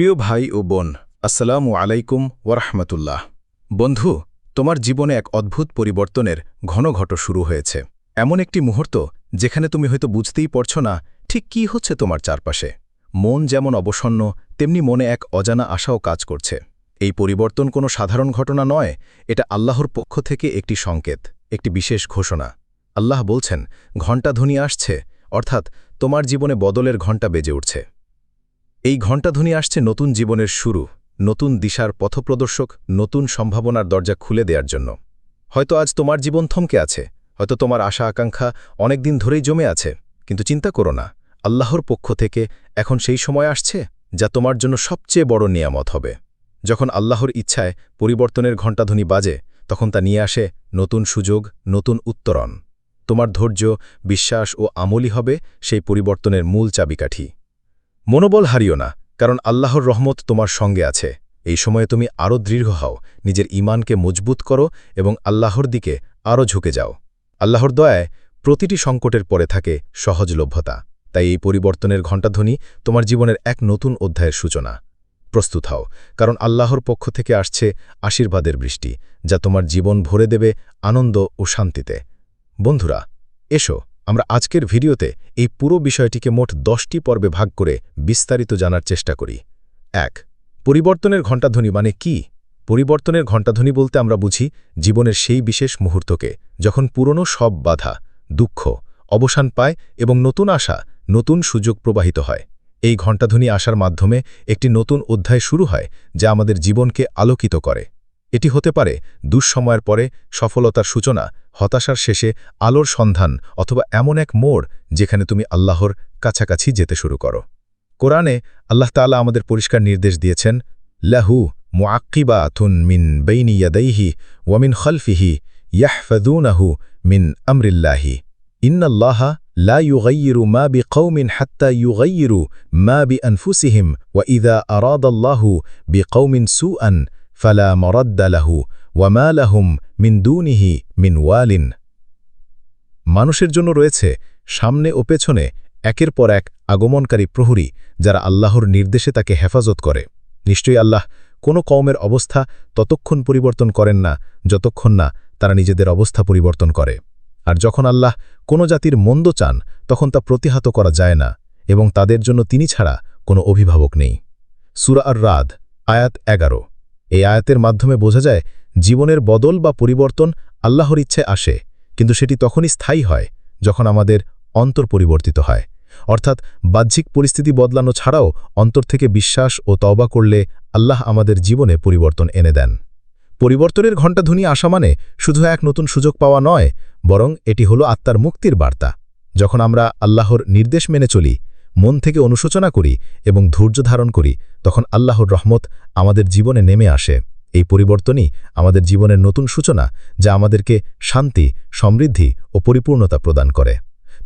প্রিয় ভাই ও বোন, আসসালামু আলাইকুম ওরহমতুল্লাহ বন্ধু, তোমার জীবনে এক অদ্ভুত পরিবর্তনের ঘন ঘট শুরু হয়েছে। এমন একটি মুহূর্ত যেখানে তুমি হয়তো বুঝতেই পারছ না ঠিক কি হচ্ছে তোমার চারপাশে। মন যেমন অবসন্ন, তেমনি মনে এক অজানা আশাও কাজ করছে। এই পরিবর্তন কোনো সাধারণ ঘটনা নয়, এটা আল্লাহর পক্ষ থেকে একটি সংকেত, একটি বিশেষ ঘোষণা। আল্লাহ বলছেন ঘণ্টাধ্বনি আসছে, অর্থাৎ তোমার জীবনে বদলের ঘণ্টা বেজে উঠছে। এই ঘণ্টাধ্বনি আসছে নতুন জীবনের শুরু, নতুন দিশার পথপ্রদর্শক, নতুন সম্ভাবনার দরজা খুলে দেওয়ার জন্য। হয়তো আজ তোমার জীবন থমকে আছে, হয়তো তোমার আশা আকাঙ্ক্ষা অনেকদিন ধরেই জমে আছে, কিন্তু চিন্তা করো না, আল্লাহর পক্ষ থেকে এখন সেই সময় আসছে যা তোমার জন্য সবচেয়ে বড় নিয়ামত হবে। যখন আল্লাহর ইচ্ছায় পরিবর্তনের ঘণ্টাধ্বনি বাজে, তখন তা নিয়ে আসে নতুন সুযোগ, নতুন উত্তরণ। তোমার ধৈর্য, বিশ্বাস ও আমলি হবে সেই পরিবর্তনের মূল চাবিকাঠি। মনোবল হারিও না, কারণ আল্লাহর রহমত তোমার সঙ্গে আছে। এই সময়ে তুমি আরও দৃঢ় হও, নিজের ইমানকে মজবুত করো এবং আল্লাহর দিকে আরও ঝুঁকে যাও। আল্লাহর দয়ায় প্রতিটি সংকটের পরে থাকে সহজলভ্যতা। তাই এই পরিবর্তনের ঘণ্টাধ্বনি তোমার জীবনের এক নতুন অধ্যায়ের সূচনা। প্রস্তুত হও, কারণ আল্লাহর পক্ষ থেকে আসছে আশীর্বাদের বৃষ্টি, যা তোমার জীবন ভরে দেবে আনন্দ ও শান্তিতে। বন্ধুরা, এসো। আমরা আজকের ভিডিওতে এই পুরো বিষয়টিকে মোট দশটি পর্বে ভাগ করে বিস্তারিত জানার চেষ্টা করি। এক, পরিবর্তনের ঘণ্টাধ্বনি মানে কি? পরিবর্তনের ঘণ্টাধ্বনি বলতে আমরা বুঝি জীবনের সেই বিশেষ মুহূর্তকে যখন পুরনো সব বাধা, দুঃখ, অবসান পায় এবং নতুন আশা, নতুন সুযোগ প্রবাহিত হয়। এই ঘণ্টাধ্বনি আসার মাধ্যমে একটি নতুন অধ্যায় শুরু হয় যা আমাদের জীবনকে আলোকিত করে। এটি হতে পারে দুঃসময়ের পরে সফলতার সূচনা হতাশার শেষে আলোর সন্ধান অথবা এমন এক মোড় যেখানে তুমি আল্লাহর কাছাকাছি যেতে শুরু করো। কোরআনে আল্লাহ তালা আমাদের পরিষ্কার নির্দেশ দিয়েছেন, লাহু মুআকিবাথুন মিন বেইনি ইয়াদাইহি ওয়া মিন খালফিহি ইয়াহফাদুনাহু মিন আমরিল্লাহি। ইন্নাল্লাহা লা ইউগাইয়িরু মা বি বিকৌমিন হাত্তা ইউগাইয়িরু মা বি বিআনফুসিহিম ওয়া ইযা আরাদাল্লাহু সু সুআন ফালা মারাদ্দা লাহু ওয়ামালাহুম মিন দুনিহি মিন ওয়ালিন মানুষের জন্য রয়েছে সামনে ও পেছনে একের পর এক আগমনকারী প্রহরী যারা আল্লাহর নির্দেশে তাকে হেফাজত করে। নিশ্চয়ই আল্লাহ কোনো কওমের অবস্থা ততক্ষণ পরিবর্তন করেন না, যতক্ষণ না তারা নিজেদের অবস্থা পরিবর্তন করে। আর যখন আল্লাহ কোনো জাতির মন্দ চান, তখন তা প্রতিহত করা যায় না এবং তাদের জন্য তিনি ছাড়া কোনো অভিভাবক নেই। সুরা আর রাদ আয়াত এগারো। এই আয়াতের মাধ্যমে বোঝা যায় জীবনের বদল বা পরিবর্তন আল্লাহর ইচ্ছে আসে, কিন্তু সেটি তখনই স্থায়ী হয় যখন আমাদের অন্তর পরিবর্তিত হয়। অর্থাৎ বাহ্যিক পরিস্থিতি বদলানো ছাড়াও অন্তর থেকে বিশ্বাস ও তওবা করলে আল্লাহ আমাদের জীবনে পরিবর্তন এনে দেন। পরিবর্তনের ঘণ্টাধ্বনি আসা মানে শুধু এক নতুন সুযোগ পাওয়া নয়, বরং এটি হলো আত্মার মুক্তির বার্তা। যখন আমরা আল্লাহর নির্দেশ মেনে চলি, মন থেকে অনুশোচনা করি এবং ধৈর্য ধারণ করি, তখন আল্লাহর রহমত আমাদের জীবনে নেমে আসে। এই পরিবর্তনই আমাদের জীবনের নতুন সূচনা যা আমাদেরকে শান্তি, সমৃদ্ধি ও পরিপূর্ণতা প্রদান করে।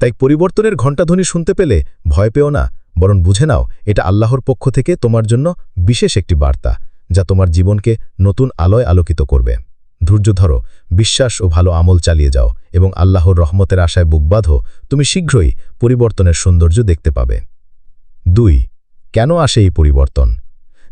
তাই পরিবর্তনের ঘণ্টাধ্বনি শুনতে পেলে ভয় পেও না, বরং বুঝে নাও এটা আল্লাহর পক্ষ থেকে তোমার জন্য বিশেষ একটি বার্তা, যা তোমার জীবনকে নতুন আলোয় আলোকিত করবে। ধৈর্য ধরো, বিশ্বাস ও ভালো আমল চালিয়ে যাও এবং আল্লাহর রহমতের আশায় বুক বাঁধো, তুমি শীঘ্রই পরিবর্তনের সৌন্দর্য দেখতে পাবে। দুই, কেন আসে এই পরিবর্তন?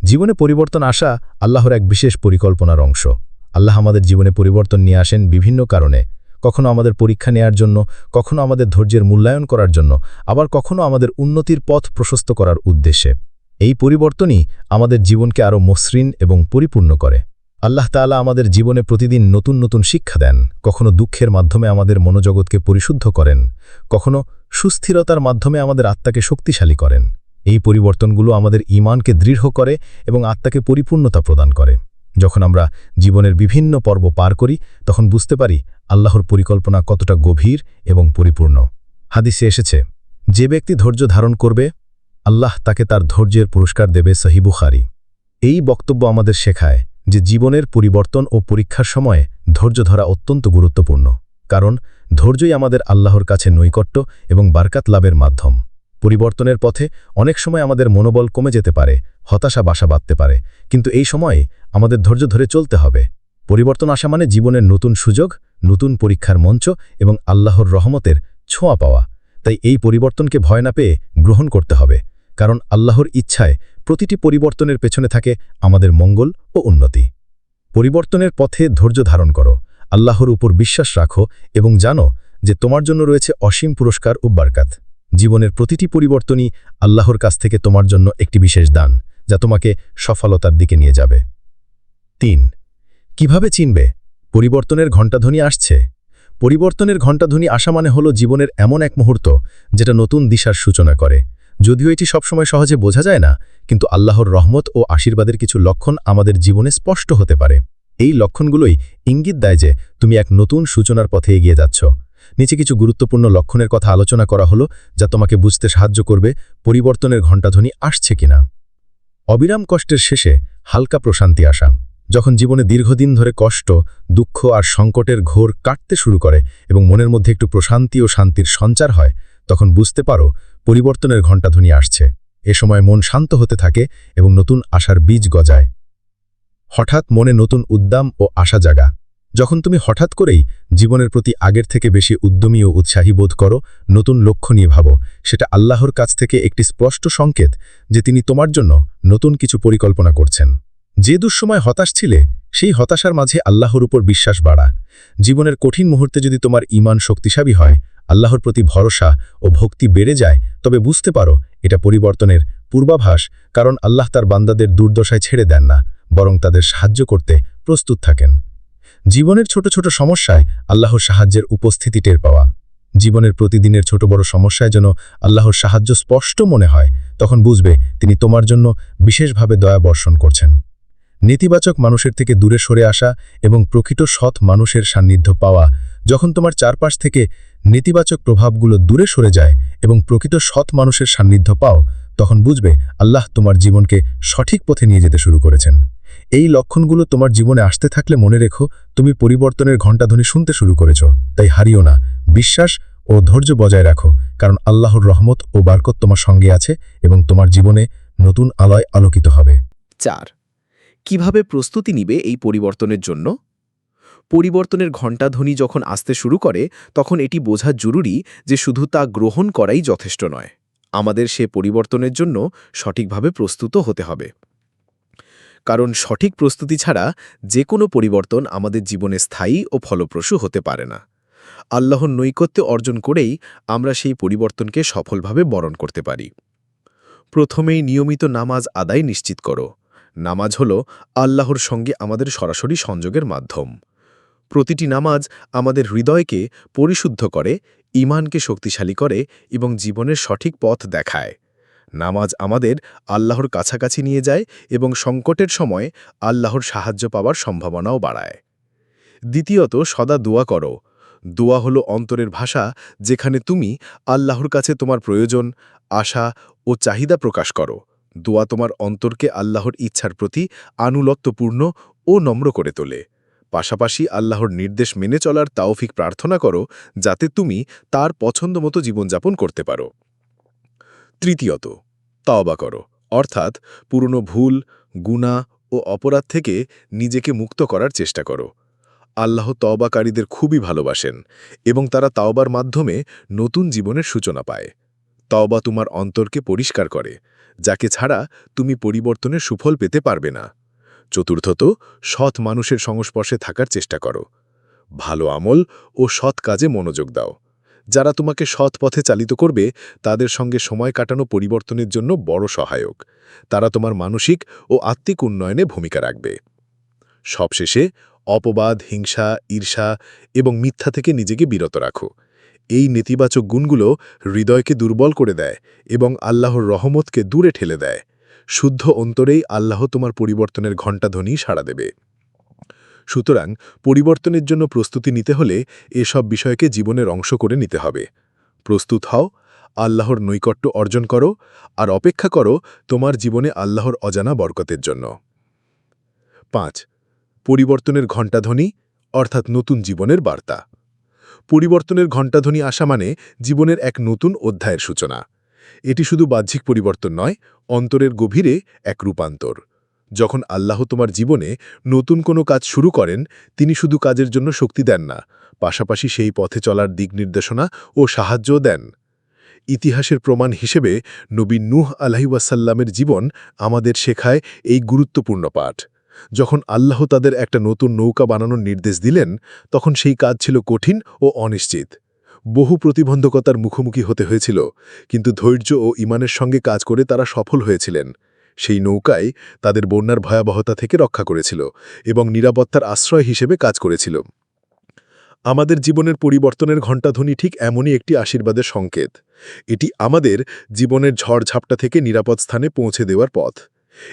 জীবনে পরিবর্তন আসা আল্লাহর এক বিশেষ পরিকল্পনার অংশ। আল্লাহ আমাদের জীবনে পরিবর্তন নিয়ে আসেন বিভিন্ন কারণে। কখনো আমাদের পরীক্ষা নেয়ার জন্য, কখনো আমাদের ধৈর্যের মূল্যায়ন করার জন্য, আবার কখনো আমাদের উন্নতির পথ প্রশস্ত করার উদ্দেশ্যে। এই পরিবর্তনই আমাদের জীবনকে আরও মসৃণ এবং পরিপূর্ণ করে। আল্লাহ তাআলা আমাদের জীবনে প্রতিদিন নতুন নতুন শিক্ষা দেন। কখনো দুঃখের মাধ্যমে আমাদের মনোজগৎকে পরিশুদ্ধ করেন। কখনো সুস্থিরতার মাধ্যমে আমাদের আত্মাকে শক্তিশালী করেন। এই পরিবর্তনগুলো আমাদের ইমানকে দৃঢ় করে এবং আত্মাকে পরিপূর্ণতা প্রদান করে। যখন আমরা জীবনের বিভিন্ন পর্ব পার করি, তখন বুঝতে পারি আল্লাহর পরিকল্পনা কতটা গভীর এবং পরিপূর্ণ। হাদিসে এসেছে, যে ব্যক্তি ধৈর্য ধারণ করবে, আল্লাহ তাকে তার ধৈর্যের পুরস্কার দেবে সহিবুখারি এই বক্তব্য আমাদের শেখায় যে জীবনের পরিবর্তন ও পরীক্ষার সময়ে ধৈর্য ধরা অত্যন্ত গুরুত্বপূর্ণ, কারণ ধৈর্যই আমাদের আল্লাহর কাছে নৈকট্য এবং বারকাত লাভের মাধ্যম। পরিবর্তনের পথে অনেক সময় আমাদের মনোবল কমে যেতে পারে, হতাশা বাসা বাঁধতে পারে। কিন্তু এই সময়ে আমাদের ধৈর্য ধরে চলতে হবে। পরিবর্তন আসা মানে জীবনের নতুন সুযোগ, নতুন পরীক্ষার মঞ্চ এবং আল্লাহর রহমতের ছোঁয়া পাওয়া। তাই এই পরিবর্তনকে ভয় না পেয়ে গ্রহণ করতে হবে। কারণ আল্লাহর ইচ্ছায় প্রতিটি পরিবর্তনের পেছনে থাকে আমাদের মঙ্গল ও উন্নতি। পরিবর্তনের পথে ধৈর্য ধারণ করো, আল্লাহর উপর বিশ্বাস রাখো এবং জানো যে তোমার জন্য রয়েছে অসীম পুরস্কার ও বারকাত। জীবনের প্রতিটি পরিবর্তনই আল্লাহর কাছ থেকে তোমার জন্য একটি বিশেষ দান, যা তোমাকে সফলতার দিকে নিয়ে যাবে। তিন, কীভাবে চিনবে? পরিবর্তনের ঘণ্টাধ্বনি আসছে। পরিবর্তনের ঘণ্টাধ্বনি আসা মানে হল জীবনের এমন এক মুহূর্ত, যেটা নতুন দিশার সূচনা করে। যদিও এটি সবসময় সহজে বোঝা যায় না, কিন্তু আল্লাহর রহমত ও আশীর্বাদের কিছু লক্ষণ আমাদের জীবনে স্পষ্ট হতে পারে। এই লক্ষণগুলোই ইঙ্গিত দেয় যে তুমি এক নতুন সূচনার পথে এগিয়ে যাচ্ছ। নিচে কিছু গুরুত্বপূর্ণ লক্ষণের কথা আলোচনা করা হলো, যা তোমাকে বুঝতে সাহায্য করবে পরিবর্তনের ঘণ্টাধ্বনি আসছে কিনা। অবিরাম কষ্টের শেষে হালকা প্রশান্তি আসা। যখন জীবনে দীর্ঘদিন ধরে কষ্ট, দুঃখ আর সংকটের ঘোর কাটতে শুরু করে এবং মনের মধ্যে একটু প্রশান্তি ও শান্তির সঞ্চার হয়, তখন বুঝতে পারো পরিবর্তনের ঘণ্টাধ্বনি আসছে। এ সময় মন শান্ত হতে থাকে এবং নতুন আশার বীজ গজায়। হঠাৎ মনে নতুন উদ্দাম ও আশা জাগা। যখন তুমি হঠাৎ করেই জীবনের প্রতি আগের থেকে বেশি উদ্যমী ও উৎসাহী বোধ করো, নতুন লক্ষ্য নিয়ে ভাবো। সেটা আল্লাহর কাছ থেকে একটি স্পষ্ট সংকেত যে তিনি তোমার জন্য নতুন কিছু পরিকল্পনা করছেন। যে দুঃসময় হতাশ ছিলে, সেই হতাশার মাঝে আল্লাহর উপর বিশ্বাস বাড়া। জীবনের কঠিন মুহূর্তে যদি তোমার ইমান শক্তিশালী হয়, আল্লাহর প্রতি ভরসা ও ভক্তি বেড়ে যায়, তবে বুঝতে পারো এটা পরিবর্তনের পূর্বাভাস, কারণ আল্লাহ তার বান্দাদের দুর্দশায় ছেড়ে দেন না, বরং তাদের সাহায্য করতে প্রস্তুত থাকেন। জীবনের ছোট ছোট সমস্যায় আল্লাহর সাহায্যের উপস্থিতি টের পাওয়া। জীবনের প্রতিদিনের ছোট বড় সমস্যায় যেন আল্লাহর সাহায্য স্পষ্ট মনে হয়, তখন বুঝবে তিনি তোমার জন্য বিশেষভাবে দয়া বর্ষণ করছেন। নেতিবাচক মানুষের থেকে দূরে সরে আসা এবং প্রকৃত সৎ মানুষের সান্নিধ্য পাওয়া, যখন তোমার চারপাশ থেকে নেতিবাচক প্রভাবগুলো দূরে সরে যায় এবং প্রকৃত সৎ মানুষের সান্নিধ্য পাও, তখন বুঝবে আল্লাহ তোমার জীবনকে সঠিক পথে নিয়ে যেতে শুরু করেছেন। এই লক্ষণগুলো তোমার জীবনে আসতে থাকলে মনে রেখো, তুমি পরিবর্তনের ঘণ্টাধ্বনি শুনতে শুরু করেছ। তাই হারিও না। বিশ্বাস ও ধৈর্য বজায় রাখো, কারণ আল্লাহর রহমত ও বারকত তোমার সঙ্গে আছে এবং তোমার জীবনে নতুন আলয় আলোকিত হবে। চার, কীভাবে প্রস্তুতি নিবে এই পরিবর্তনের জন্য? পরিবর্তনের ঘণ্টাধ্বনি যখন আসতে শুরু করে, তখন এটি বোঝা জরুরি যে শুধু তা গ্রহণ করাই যথেষ্ট নয়। আমাদের সে পরিবর্তনের জন্য সঠিকভাবে প্রস্তুত হতে হবে। কারণ সঠিক প্রস্তুতি ছাড়া যে কোনো পরিবর্তন আমাদের জীবনে স্থায়ী ও ফলপ্রসূ হতে পারে না। আল্লাহর নৈকত্য অর্জন করেই আমরা সেই পরিবর্তনকে সফলভাবে বরণ করতে পারি। প্রথমেই নিয়মিত নামাজ আদায় নিশ্চিত করো। নামাজ হল আল্লাহর সঙ্গে আমাদের সরাসরি সংযোগের মাধ্যম। প্রতিটি নামাজ আমাদের হৃদয়কে পরিশুদ্ধ করে ইমানকে শক্তিশালী করে এবং জীবনের সঠিক পথ দেখায়। নামাজ আমাদের আল্লাহর কাছাকাছি নিয়ে যায় এবং সংকটের সময় আল্লাহর সাহায্য পাওয়ার সম্ভাবনাও বাড়ায়। দ্বিতীয়ত, সদা দোয়া করো। দোয়া হলো অন্তরের ভাষা যেখানে তুমি আল্লাহর কাছে তোমার প্রয়োজন, আশা ও চাহিদা প্রকাশ করো। দোয়া তোমার অন্তরকে আল্লাহর ইচ্ছার প্রতি আনুলত্বপূর্ণ ও নম্র করে তোলে। পাশাপাশি আল্লাহর নির্দেশ মেনে চলার তাওফিক প্রার্থনা করো যাতে তুমি তার পছন্দমতো জীবনযাপন করতে পারো। তৃতীয়ত, তাওবা করো, অর্থাৎ পুরনো ভুল গুণা ও অপরাধ থেকে নিজেকে মুক্ত করার চেষ্টা করো। আল্লাহ তওবাকারীদের খুবই ভালোবাসেন এবং তারা তাওবার মাধ্যমে নতুন জীবনের সূচনা পায়। তওবা তোমার অন্তরকে পরিষ্কার করে, যাকে ছাড়া তুমি পরিবর্তনের সুফল পেতে পারবে না। চতুর্থত, সৎ মানুষের সংস্পর্শে থাকার চেষ্টা করো। ভালো আমল ও সৎ কাজে মনোযোগ দাও। যারা তোমাকে সৎ পথে চালিত করবে, তাদের সঙ্গে সময় কাটানো পরিবর্তনের জন্য বড় সহায়ক। তারা তোমার মানসিক ও আত্মিক উন্নয়নে ভূমিকা রাখবে। সবশেষে, অপবাদ, হিংসা, ঈর্ষা এবং মিথ্যা থেকে নিজেকে বিরত রাখো। এই নেতিবাচক গুণগুলো হৃদয়কে দুর্বল করে দেয় এবং আল্লাহর রহমতকে দূরে ঠেলে দেয়। শুদ্ধ অন্তরেই আল্লাহ তোমার পরিবর্তনের ঘণ্টাধ্বনি সাড়া দেবে। সুতরাং পরিবর্তনের জন্য প্রস্তুতি নিতে হলে এসব বিষয়কে জীবনের অংশ করে নিতে হবে। প্রস্তুত হও, আল্লাহর নৈকট্য অর্জন করো, আর অপেক্ষা করো তোমার জীবনে আল্লাহর অজানা বরকতের জন্য। পাঁচ, পরিবর্তনের ঘণ্টাধ্বনি, অর্থাৎ নতুন জীবনের বার্তা। পরিবর্তনের ঘণ্টাধ্বনি আসা মানে জীবনের এক নতুন অধ্যায়ের সূচনা। এটি শুধু বাহ্যিক পরিবর্তন নয়, অন্তরের গভীরে এক রূপান্তর। যখন আল্লাহ তোমার জীবনে নতুন কোনো কাজ শুরু করেন, তিনি শুধু কাজের জন্য শক্তি দেন না, পাশাপাশি সেই পথে চলার দিক নির্দেশনা ও সাহায্যও দেন। ইতিহাসের প্রমাণ হিসেবে নবী নূহ আলাহিওয়াসাল্লামের জীবন আমাদের শেখায় এই গুরুত্বপূর্ণ পাঠ। যখন আল্লাহ তাদের একটা নতুন নৌকা বানানোর নির্দেশ দিলেন, তখন সেই কাজ ছিল কঠিন ও অনিশ্চিত। বহু প্রতিবন্ধকতার মুখোমুখি হতে হয়েছিল, কিন্তু ধৈর্য ও ইমানের সঙ্গে কাজ করে তারা সফল হয়েছিলেন। সেই নৌকায় তাদের বন্যার ভয়াবহতা থেকে রক্ষা করেছিল এবং নিরাপত্তার আশ্রয় হিসেবে কাজ করেছিল। আমাদের জীবনের পরিবর্তনের ঘণ্টাধ্বনি ঠিক এমনই একটি আশীর্বাদের সংকেত। এটি আমাদের জীবনের ঝড়ঝাপটা থেকে নিরাপদ স্থানে পৌঁছে দেওয়ার পথ।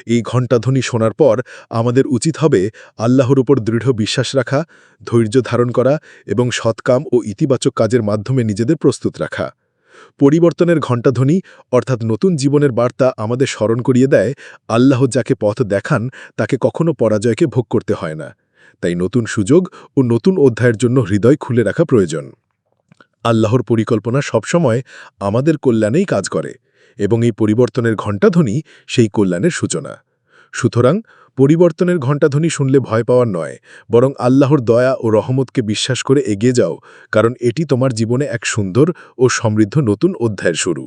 এই ঘণ্টাধ্বনি শোনার পর আমাদের উচিত হবে আল্লাহর উপর দৃঢ় বিশ্বাস রাখা, ধৈর্য ধারণ করা এবং সৎকাম ও ইতিবাচক কাজের মাধ্যমে নিজেদের প্রস্তুত রাখা। পরিবর্তনের ঘণ্টাধ্বনি, অর্থাৎ নতুন জীবনের বার্তা আমাদের স্মরণ করিয়ে দেয়, আল্লাহ যাকে পথ দেখান, তাকে কখনো পরাজয়কে ভোগ করতে হয় না। তাই নতুন সুযোগ ও নতুন অধ্যায়ের জন্য হৃদয় খুলে রাখা প্রয়োজন। আল্লাহর পরিকল্পনা সবসময় আমাদের কল্যাণেই কাজ করে, এবং এই পরিবর্তনের ঘণ্টাধ্বনি সেই কল্যাণের সূচনা। সুতরাং পরিবর্তনের ঘণ্টাধ্বনি শুনলে ভয় পাওয়ার নয়, বরং আল্লাহর দয়া ও রহমতকে বিশ্বাস করে এগিয়ে যাও, কারণ এটি তোমার জীবনে এক সুন্দর ও সমৃদ্ধ নতুন অধ্যায়ের শুরু।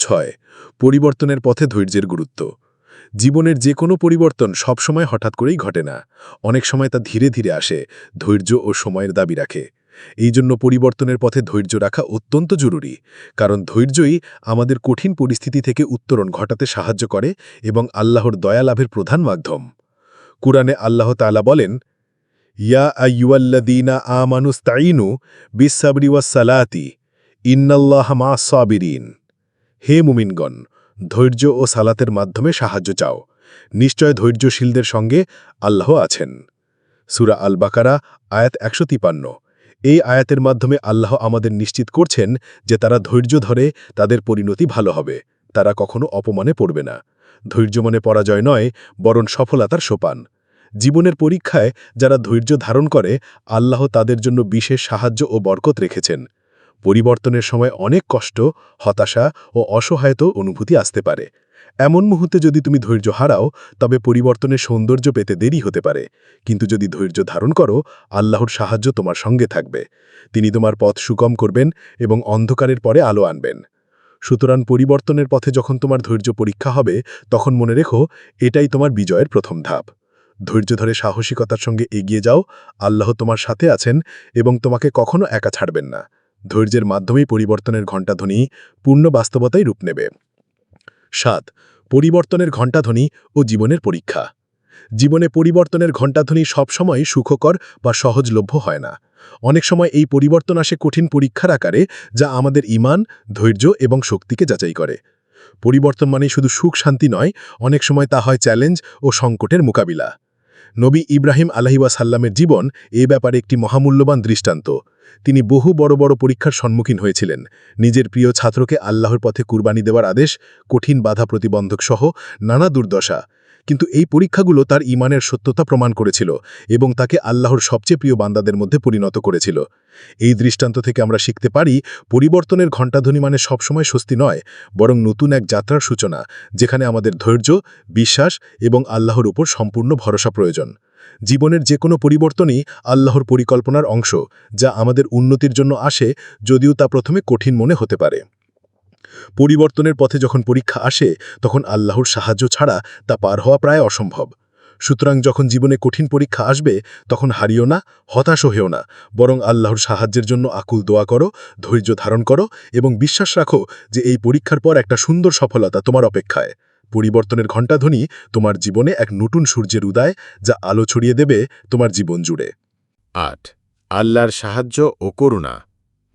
ছয়, পরিবর্তনের পথে ধৈর্যের গুরুত্ব। জীবনের যে কোনো পরিবর্তন সবসময় হঠাৎ করেই ঘটে না। অনেক সময় তা ধীরে ধীরে আসে, ধৈর্য ও সময়ের দাবি রাখে। এই জন্য পরিবর্তনের পথে ধৈর্য রাখা অত্যন্ত জরুরি, কারণ ধৈর্যই আমাদের কঠিন পরিস্থিতি থেকে উত্তরণ ঘটাতে সাহায্য করে এবং আল্লাহর দয়া লাভের প্রধান মাধ্যম। কুরআনে আল্লাহ তাআলা বলেন, ইয়া আইয়ুয়াল্লাযীনা আমানুস্তাঈনু বিসসাবরি ওয়াস-সালাতি ইন্নাল্লাহ মা সাবিরিন। হে মুমিনগণ, ধৈর্য ও সালাতের মাধ্যমে সাহায্য চাও। নিশ্চয় ধৈর্যশীলদের সঙ্গে আল্লাহ আছেন। সুরা আল বাকারা আয়াত একশো তিপান্ন। এই আয়াতের মাধ্যমে আল্লাহ আমাদের নিশ্চিত করছেন যে তারা ধৈর্য ধরে তাদের পরিণতি ভালো হবে। তারা কখনো অপমানে পড়বে না। ধৈর্য মনে পরাজয় নয়, বরং সফলতার সোপান। জীবনের পরীক্ষায় যারা ধৈর্য ধারণ করে, আল্লাহ তাদের জন্য বিশেষ সাহায্য ও বরকত রেখেছেন। পরিবর্তনের সময় অনেক কষ্ট, হতাশা ও অসহায়ত অনুভূতি আসতে পারে। এমন মুহূর্তে যদি তুমি ধৈর্য হারাও, তবে পরিবর্তনের সৌন্দর্য পেতে দেরি হতে পারে। কিন্তু যদি ধৈর্য ধারণ করো, আল্লাহর সাহায্য তোমার সঙ্গে থাকবে। তিনি তোমার পথ সুগম করবেন এবং অন্ধকারের পরে আলো আনবেন। সুতরাং পরিবর্তনের পথে যখন তোমার ধৈর্য পরীক্ষা হবে, তখন মনে রেখো, এটাই তোমার বিজয়ের প্রথম ধাপ। ধৈর্য ধরে সাহসিকতার সঙ্গে এগিয়ে যাও, আল্লাহ তোমার সাথে আছেন এবং তোমাকে কখনো একা ছাড়বেন না। ধৈর্যের মাধ্যমেই পরিবর্তনের ঘণ্টাধ্বনি পূর্ণ বাস্তবতায় রূপ নেবে। সাত, পরিবর্তনের ঘণ্টাধ্বনি ও জীবনের পরীক্ষা। জীবনে পরিবর্তনের ঘণ্টাধ্বনি সবসময় সুখকর বা সহজলভ্য হয় না। অনেক সময় এই পরিবর্তন আসে কঠিন পরীক্ষার আকারে যা আমাদের ইমান, ধৈর্য এবং শক্তিকে যাচাই করে। পরিবর্তন মানে শুধু সুখ শান্তি নয়, অনেক সময় তা হয় চ্যালেঞ্জ ও সংকটের মোকাবিলা। নবী ইব্রাহিম আলাহিওয়াসাল্লামের জীবন এ ব্যাপারে একটি মহামূল্যবান দৃষ্টান্ত। তিনি বহু বড় বড় পরীক্ষার সম্মুখীন হয়েছিলেন। নিজের প্রিয় ছাত্রকে আল্লাহর পথে কুরবানি দেওয়ার আদেশ, কঠিন বাধা প্রতিবন্ধক সহ নানা দুর্দশা। কিন্তু এই পরীক্ষাগুলো তার ইমানের সত্যতা প্রমাণ করেছিল এবং তাকে আল্লাহর সবচেয়ে প্রিয় বান্দাদের মধ্যে পরিণত করেছিল। এই দৃষ্টান্ত থেকে আমরা শিখতে পারি, পরিবর্তনের ঘণ্টাধ্বনি মানে সবসময় স্বস্তি নয়, বরং নতুন এক যাত্রার সূচনা, যেখানে আমাদের ধৈর্য, বিশ্বাস এবং আল্লাহর উপর সম্পূর্ণ ভরসা প্রয়োজন। জীবনের যে কোনো পরিবর্তনই আল্লাহর পরিকল্পনার অংশ, যা আমাদের উন্নতির জন্য আসে, যদিও তা প্রথমে কঠিন মনে হতে পারে। পরিবর্তনের পথে যখন পরীক্ষা আসে, তখন আল্লাহর সাহায্য ছাড়া তা পার হওয়া প্রায় অসম্ভব। সুতরাং যখন জীবনে কঠিন পরীক্ষা আসবে, তখন হারিও না, হতাশ হয়েও না, বরং আল্লাহর সাহায্যের জন্য আকুল দোয়া করো, ধৈর্য ধারণ করো এবং বিশ্বাস রাখো যে এই পরীক্ষার পর একটা সুন্দর সফলতা তোমার অপেক্ষায়। পরিবর্তনের ঘণ্টাধ্বনি তোমার জীবনে এক নতুন সূর্যের উদয়, যা আলো ছড়িয়ে দেবে তোমার জীবন জুড়ে। আট, আল্লাহর সাহায্য ও করুণা।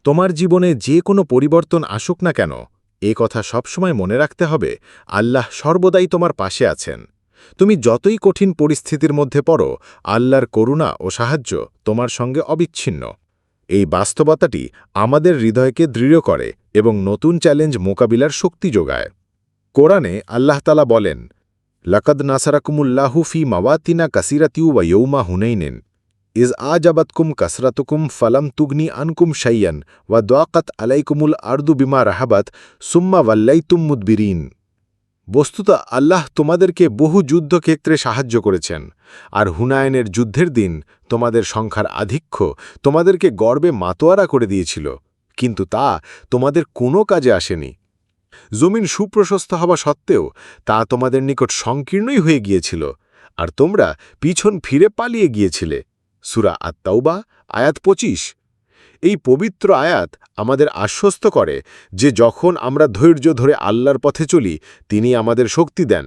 তোমার জীবনে যে কোনো পরিবর্তন আসুক না কেন এ কথা সবসময় মনে রাখতে হবে, আল্লাহ সর্বদাই তোমার পাশে আছেন। তুমি যতই কঠিন পরিস্থিতির মধ্যে পড়ো, আল্লাহর করুণা ও সাহায্য তোমার সঙ্গে অবিচ্ছিন্ন। এই বাস্তবতাটি আমাদের হৃদয়কে দৃঢ় করে এবং নতুন চ্যালেঞ্জ মোকাবিলার শক্তি যোগায়। কোরআনে আল্লাহতালা বলেন, লকদ নাসারাকুমুল্লাহু ফি মাওয়াতিনা কাসিরাতিউ ওয়া ইয়ৌমা হুনাইনেন। ইজ আজাবাতকুম কসরতুকুম ফলম তুগনি আনকুম শাইয়ান ওয়া দোয়াকাত আলাইকুমুল আর্দু বিমা রাহাবাত সুম্মা ওয়াল্লাইতুম মুদবিরিন বস্তুত আল্লাহ তোমাদেরকে বহু যুদ্ধক্ষেত্রে সাহায্য করেছেন। আর হুনায়নের যুদ্ধের দিন তোমাদের সংখ্যার আধিক্য তোমাদেরকে গর্বে মাতোয়ারা করে দিয়েছিল। কিন্তু তা তোমাদের কোনো কাজে আসেনি। জমিন সুপ্রশস্ত হওয়া সত্ত্বেও তা তোমাদের নিকট সংকীর্ণই হয়ে গিয়েছিল। আর তোমরা পিছন ফিরে পালিয়ে গিয়েছিলে। সুরা আত্মাউবা আয়াত পঁচিশ। এই পবিত্র আয়াত আমাদের আশ্বস্ত করে যে যখন আমরা ধৈর্য ধরে আল্লাহর পথে চলি, তিনি আমাদের শক্তি দেন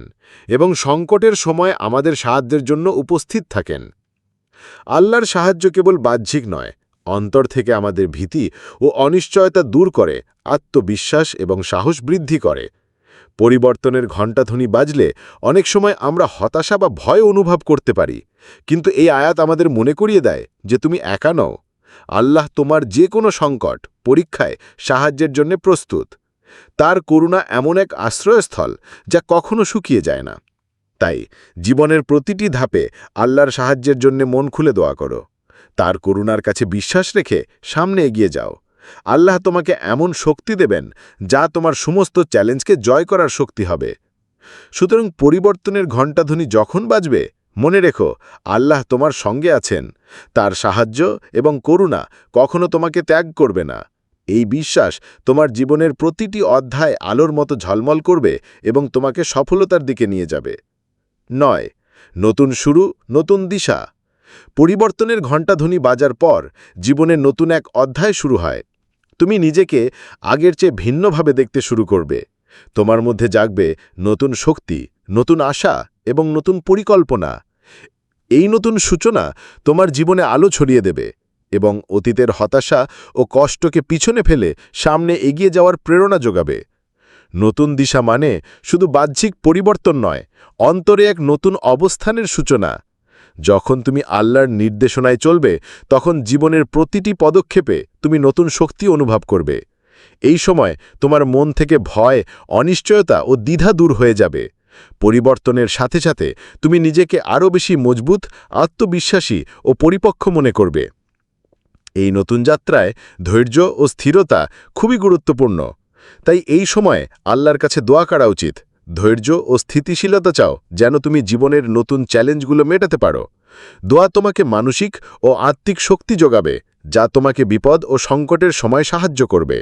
এবং সংকটের সময় আমাদের সাহায্যের জন্য উপস্থিত থাকেন। আল্লাহর সাহায্য কেবল বাহ্যিক নয়, অন্তর থেকে আমাদের ভীতি ও অনিশ্চয়তা দূর করে, আত্মবিশ্বাস এবং সাহস বৃদ্ধি করে। পরিবর্তনের ঘণ্টাধ্বনি বাজলে অনেক সময় আমরা হতাশা বা ভয় অনুভব করতে পারি। কিন্তু এই আয়াত আমাদের মনে করিয়ে দেয় যে তুমি একা নও। আল্লাহ তোমার যে কোনো সংকট, পরীক্ষায় সাহায্যের জন্য প্রস্তুত। তার করুণা এমন এক আশ্রয়স্থল যা কখনো শুকিয়ে যায় না। তাই জীবনের প্রতিটি ধাপে আল্লাহর সাহায্যের জন্য মন খুলে দোয়া করো। তার করুণার কাছে বিশ্বাস রেখে সামনে এগিয়ে যাও। আল্লাহ তোমাকে এমন শক্তি দেবেন যা তোমার সমস্ত চ্যালেঞ্জকে জয় করার শক্তি হবে। সুতরাং পরিবর্তনের ঘণ্টাধ্বনি যখন বাজবে, মনে রেখো, আল্লাহ তোমার সঙ্গে আছেন। তার সাহায্য এবং করুণা কখনো তোমাকে ত্যাগ করবে না। এই বিশ্বাস তোমার জীবনের প্রতিটি অধ্যায় আলোর মতো ঝলমল করবে এবং তোমাকে সফলতার দিকে নিয়ে যাবে। নয়, নতুন শুরু, নতুন দিশা। পরিবর্তনের ঘণ্টাধ্বনি বাজার পর জীবনের নতুন এক অধ্যায় শুরু হয়। তুমি নিজেকে আগের চেয়ে ভিন্নভাবে দেখতে শুরু করবে। তোমার মধ্যে জাগবে নতুন শক্তি, নতুন আশা এবং নতুন পরিকল্পনা। এই নতুন সূচনা তোমার জীবনে আলো ছড়িয়ে দেবে এবং অতীতের হতাশা ও কষ্টকে পিছনে ফেলে সামনে এগিয়ে যাওয়ার প্রেরণা যোগাবে। নতুন দিশা মানে শুধু বাহ্যিক পরিবর্তন নয়, অন্তরে এক নতুন অবস্থানের সূচনা। যখন তুমি আল্লাহর নির্দেশনায় চলবে, তখন জীবনের প্রতিটি পদক্ষেপে তুমি নতুন শক্তি অনুভব করবে। এই সময় তোমার মন থেকে ভয়, অনিশ্চয়তা ও দ্বিধা দূর হয়ে যাবে। পরিবর্তনের সাথে সাথে তুমি নিজেকে আরও বেশি মজবুত, আত্মবিশ্বাসী ও পরিপক্ষ মনে করবে। এই নতুন যাত্রায় ধৈর্য ও স্থিরতা খুবই গুরুত্বপূর্ণ। তাই এই সময় আল্লাহর কাছে দোয়া করা উচিত। ধৈর্য ও স্থিতিশীলতা চাও যেন তুমি জীবনের নতুন চ্যালেঞ্জগুলো মেটাতে পারো। দোয়া তোমাকে মানসিক ও আত্মিক শক্তি যোগাবে, যা তোমাকে বিপদ ও সংকটের সময় সাহায্য করবে।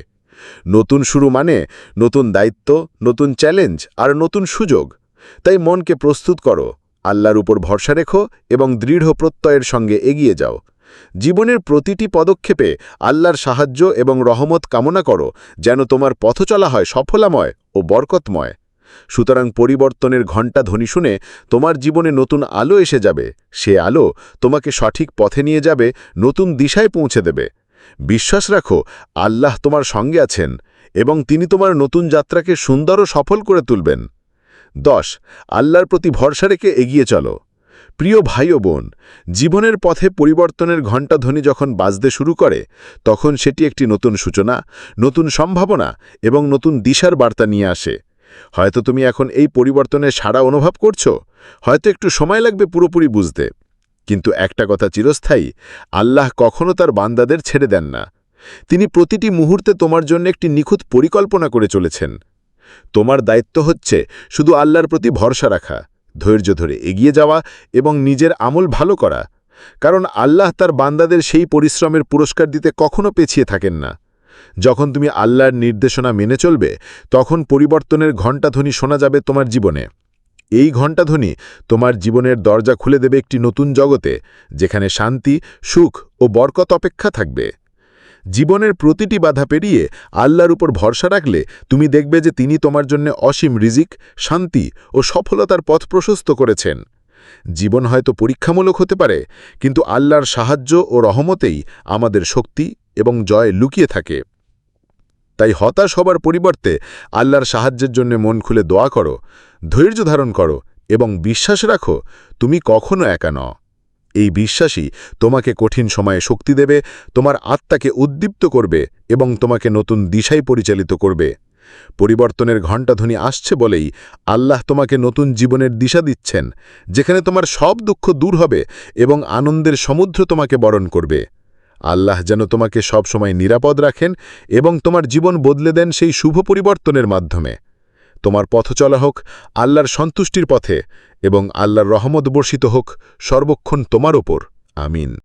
নতুন শুরু মানে নতুন দায়িত্ব, নতুন চ্যালেঞ্জ আর নতুন সুযোগ। তাই মনকে প্রস্তুত করো, আল্লাহর উপর ভরসা রেখো এবং দৃঢ় প্রত্যয়ের সঙ্গে এগিয়ে যাও। জীবনের প্রতিটি পদক্ষেপে আল্লাহর সাহায্য এবং রহমত কামনা করো যেন তোমার পথ চলা হয় সফলাময় ও বরকতময়। সুতরাং পরিবর্তনের ঘণ্টা ধ্বনি শুনে তোমার জীবনে নতুন আলো এসে যাবে। সে আলো তোমাকে সঠিক পথে নিয়ে যাবে, নতুন দিশায় পৌঁছে দেবে। বিশ্বাস রাখো, আল্লাহ তোমার সঙ্গে আছেন এবং তিনি তোমার নতুন যাত্রাকে সুন্দর ও সফল করে তুলবেন। দশ, আল্লাহর প্রতি ভরসা রেখে এগিয়ে চলো। প্রিয় ভাই ও বোন, জীবনের পথে পরিবর্তনের ঘণ্টাধ্বনি যখন বাজতে শুরু করে, তখন সেটি একটি নতুন সূচনা, নতুন সম্ভাবনা এবং নতুন দিশার বার্তা নিয়ে আসে। হয়তো তুমি এখন এই পরিবর্তনের সাড়া অনুভব করছ। হয়তো একটু সময় লাগবে পুরোপুরি বুঝতে। কিন্তু একটা কথা চিরস্থায়ী, আল্লাহ কখনো তার বান্দাদের ছেড়ে দেন না। তিনি প্রতিটি মুহূর্তে তোমার জন্য একটি নিখুঁত পরিকল্পনা করে চলেছেন। তোমার দায়িত্ব হচ্ছে শুধু আল্লাহর প্রতি ভরসা রাখা, ধৈর্য ধরে এগিয়ে যাওয়া এবং নিজের আমল ভালো করা। কারণ আল্লাহ তার বান্দাদের সেই পরিশ্রমের পুরস্কার দিতে কখনো পেছিয়ে থাকেন না। যখন তুমি আল্লাহর নির্দেশনা মেনে চলবে, তখন পরিবর্তনের ঘণ্টাধ্বনি শোনা যাবে তোমার জীবনে। এই ঘণ্টাধ্বনি তোমার জীবনের দরজা খুলে দেবে একটি নতুন জগতে, যেখানে শান্তি, সুখ ও বরকত অপেক্ষা থাকবে। জীবনের প্রতিটি বাধা পেরিয়ে আল্লাহর উপর ভরসা রাখলে তুমি দেখবে যে তিনি তোমার জন্য অসীম রিজিক, শান্তি ও সফলতার পথ প্রশস্ত করেছেন। জীবন হয়তো পরীক্ষামূলক হতে পারে, কিন্তু আল্লাহর সাহায্য ও রহমতেই আমাদের শক্তি এবং জয় লুকিয়ে থাকে। তাই হতাশ হবার পরিবর্তে আল্লাহর সাহায্যের জন্য মন খুলে দোয়া করো, ধৈর্য ধারণ করো এবং বিশ্বাস রাখো, তুমি কখনো একা ন এই বিশ্বাসই তোমাকে কঠিন সময়ে শক্তি দেবে, তোমার আত্মাকে উদ্দীপ্ত করবে এবং তোমাকে নতুন দিশায় পরিচালিত করবে। পরিবর্তনের ঘণ্টাধ্বনি আসছে বলেই আল্লাহ তোমাকে নতুন জীবনের দিশা দিচ্ছেন, যেখানে তোমার সব দুঃখ দূর হবে এবং আনন্দের সমুদ্র তোমাকে বরণ করবে। আল্লাহ যেন তোমাকে সবসময় নিরাপদ রাখেন এবং তোমার জীবন বদলে দেন সেই শুভ পরিবর্তনের মাধ্যমে। তোমার পথ চলা হোক, আল্লাহর সন্তুষ্টির পথে এবং আল্লাহর রহমত বর্ষিত হোক সর্বক্ষণ তোমার ওপর। আমিন।